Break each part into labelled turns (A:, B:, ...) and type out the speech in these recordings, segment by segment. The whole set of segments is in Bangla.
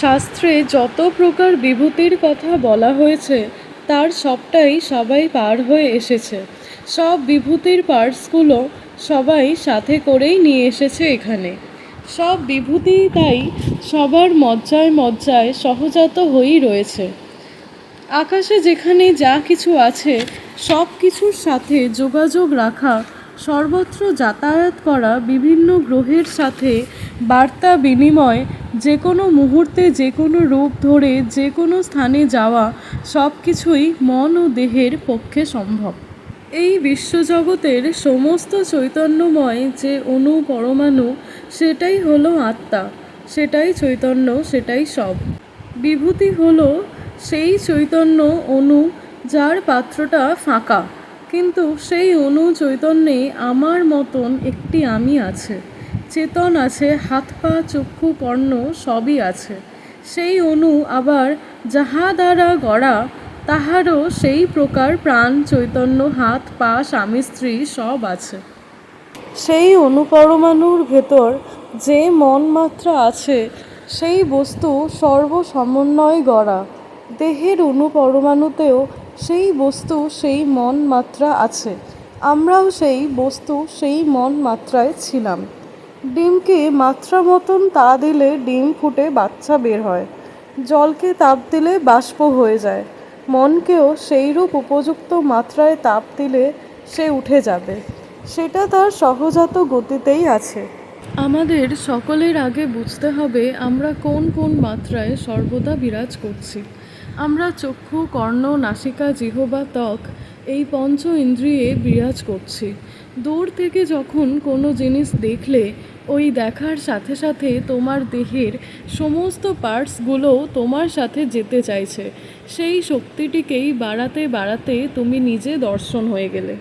A: শাস্ত্রে যত প্রকার বিভূতির কথা বলা হয়েছে, তার সবটাই সবাই পার হয়ে এসেছে। সব বিভূতির পার্টসগুলো সবাই সাথে করেই নিয়ে এসেছে এখানে। সব বিভূতি তাই সবার মজ্জায় মজ্জায় সহজাত হয়েই রয়েছে। আকাশে যেখানে যা কিছু আছে, সব কিছুর সাথে যোগাযোগ রাখা, সর্বত্র যাতায়াত করা বিভিন্ন গ্রহের সাথে বার্তা বিনিময় যে কোনো মুহূর্তে যে কোনো রূপ ধরে যে কোনো স্থানে যাওয়া সব কিছুই মন ও দেহের পক্ষে সম্ভব। এই বিশ্বজগতের সমস্ত চৈতন্যময় যে অণু পরমাণু, সেটাই হলো আত্মা, সেটাই চৈতন্য, সেটাই সব। বিভূতি হলো সেই চৈতন্য অণু যার পাত্রটা ফাঁকা, কিন্তু সেই অণু চৈতন্যে আমার মতন একটি আমি আছে। চেতন আছে, হাত পা, চক্ষু কর্ণ সবই আছে। সেই অণু আবার যাহা দ্বারা গড়া, তাহারও সেই প্রকার প্রাণ, চৈতন্য, হাত, পা, স্বামী, স্ত্রী সব আছে। সেই অনুপরমাণুর ভেতর যে মন মাত্রা আছে, সেই বস্তু সর্বসমন্বয় গড়া। দেহের অনুপরমাণুতেও সেই বস্তু সেই মন মাত্রা আছে। আমরাও সেই বস্তু সেই মন মাত্রায় ছিলাম। ডিমকে মাত্রা মতন তা দিলে ডিম ফুটে বাচ্চা বের হয়। জলকে তাপ দিলে বাষ্প হয়ে যায়। মনকেও সেইরূপ উপযুক্ত মাত্রায় তাপ দিলে সে উঠে যাবে। সেটা তার সহজাত গতিতেই আছে। আমাদের সকলের আগে বুঝতে হবে আমরা কোন কোন মাত্রায় সর্বদা বিরাজ করছি। আমরা চক্ষু, কর্ণ, নাসিকা, জিহবা, ত্বক এই পঞ্চ ইন্দ্রিয়ে বিরাজ করছি। দূর থেকে যখন কোনো জিনিস দেখলে, ওই দেখার সাথে সাথে তোমার দেহের সমস্ত পার্টসগুলোও তোমার সাথে যেতে চাইছে। সেই শক্তিটিকেই বাড়াতে বাড়াতে তুমি নিজে দর্শন হয়ে গেলে।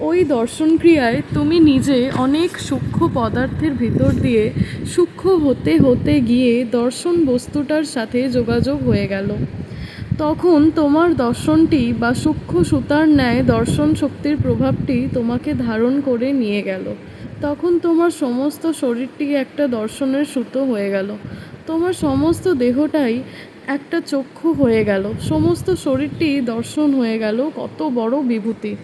A: ওই দর্শন ক্রিয়ায় তুমি নিজে অনেক সূক্ষ্ম পদার্থের ভিতর দিয়ে সূক্ষ্ম হতে হতে গিয়ে দর্শন বস্তুটার সাথে যোগাযোগ হয়ে গেল। তখন তোমার দর্শনটি বা সূক্ষ্ম সুতার ন্যায় দর্শন শক্তির প্রভাবটি তোমাকে ধারণ করে নিয়ে গেল। তখন তোমার সমস্ত শরীরটি একটা দর্শনের সুতো হয়ে গেল। তোমার সমস্ত দেহটাই একটা চক্ষু হয়ে গেল। সমস্ত শরীরটি দর্শন হয়ে গেল। কত বড় বিভূতি।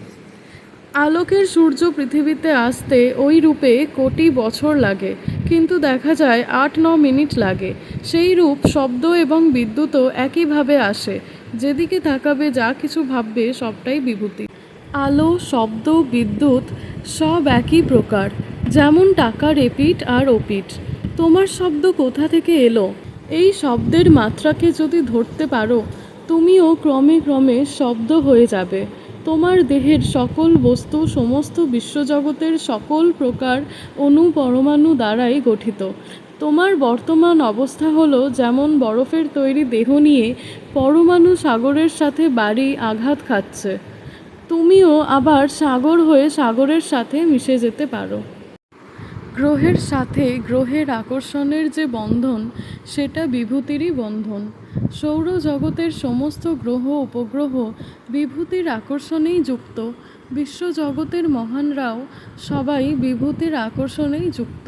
A: আলোকের সূর্য পৃথিবীতে আসতে ওই রূপে কোটি বছর লাগে। কিন্তু দেখা যায় আট ন মিনিট লাগে। সেই রূপ শব্দ এবং বিদ্যুৎও একইভাবে আসে। যেদিকে তাকাবে, যা কিছু ভাববে, সবটাই বিভূতি। আলো, শব্দ, বিদ্যুৎ সব একই প্রকার। যেমন টাকার এপিঠ আর ওপিট। তোমার শব্দ কোথা থেকে এলো? এই শব্দের মাত্রাকে যদি ধরতে পারো, তুমিও ক্রমে ক্রমে শব্দ হয়ে যাবে। তোমার দেহের সকল বস্তু, সমস্ত বিশ্বজগতের সকল প্রকার অণু পরমাণু দ্বারাই গঠিত। তোমার বর্তমান অবস্থা হলো যেমন বরফের তৈরি দেহ নিয়ে পরমাণু সাগরের সাথে বাড়ি আঘাত খাচ্ছে। তুমিও আবার সাগর হয়ে সাগরের সাথে মিশে যেতে পারো। গ্রহের সাথে গ্রহের আকর্ষণের যে বন্ধন, সেটা বিভূতিরই বন্ধন। সৌরজগতের সমস্ত গ্রহ, উপগ্রহ বিভূতির আকর্ষণেই যুক্ত। বিশ্বজগতের মহানরাও সবাই বিভূতির আকর্ষণেই যুক্ত।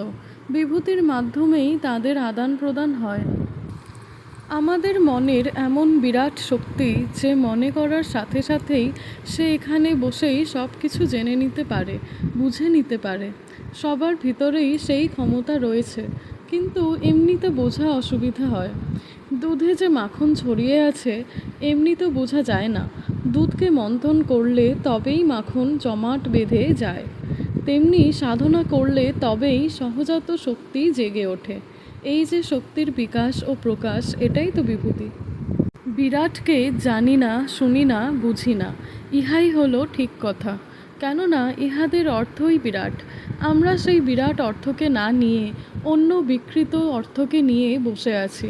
A: বিভূতির মাধ্যমেই তাদের আদান প্রদান হয়। আমাদের মনের এমন বিরাট শক্তি যে মনে করার সাথে সাথেই সে এখানে বসেই সব কিছু জেনে নিতে পারে, বুঝে নিতে পারে। সবার ভিতরেই সেই ক্ষমতা রয়েছে, কিন্তু এমনিতে বোঝা অসুবিধা হয়। দুধে যে মাখন ছড়িয়ে আছে, এমনি তো বোঝা যায় না। দুধকে মন্থন করলে তবেই মাখন জমাট বেঁধে যায়। তেমনি সাধনা করলে তবেই সহজাত শক্তি জেগে ওঠে। এই যে শক্তির বিকাশ ও প্রকাশ, এটাই তো বিভূতি। বিরাটকে জানি না, শুনি না, বুঝি না, ইহাই হলো ঠিক কথা। কেননা ইহাদের অর্থই বিরাট। আমরা সেই বিরাট অর্থকে না নিয়ে, অন্য বিকৃত অর্থকে নিয়ে বসে আছি।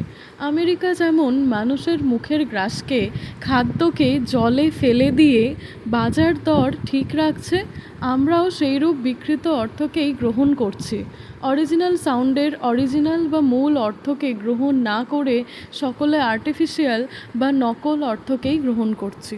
A: আমেরিকা যেমন মানুষের মুখের গ্রাসকে, খাদ্যকে জলে ফেলে দিয়ে বাজার দর ঠিক রাখছে, আমরাও সেইরূপ বিকৃত অর্থকেই গ্রহণ করছি। অরিজিনাল সাউন্ডের অরিজিনাল বা মূল অর্থকে গ্রহণ না করে সকলে আর্টিফিশিয়াল বা নকল অর্থকেই গ্রহণ করছি।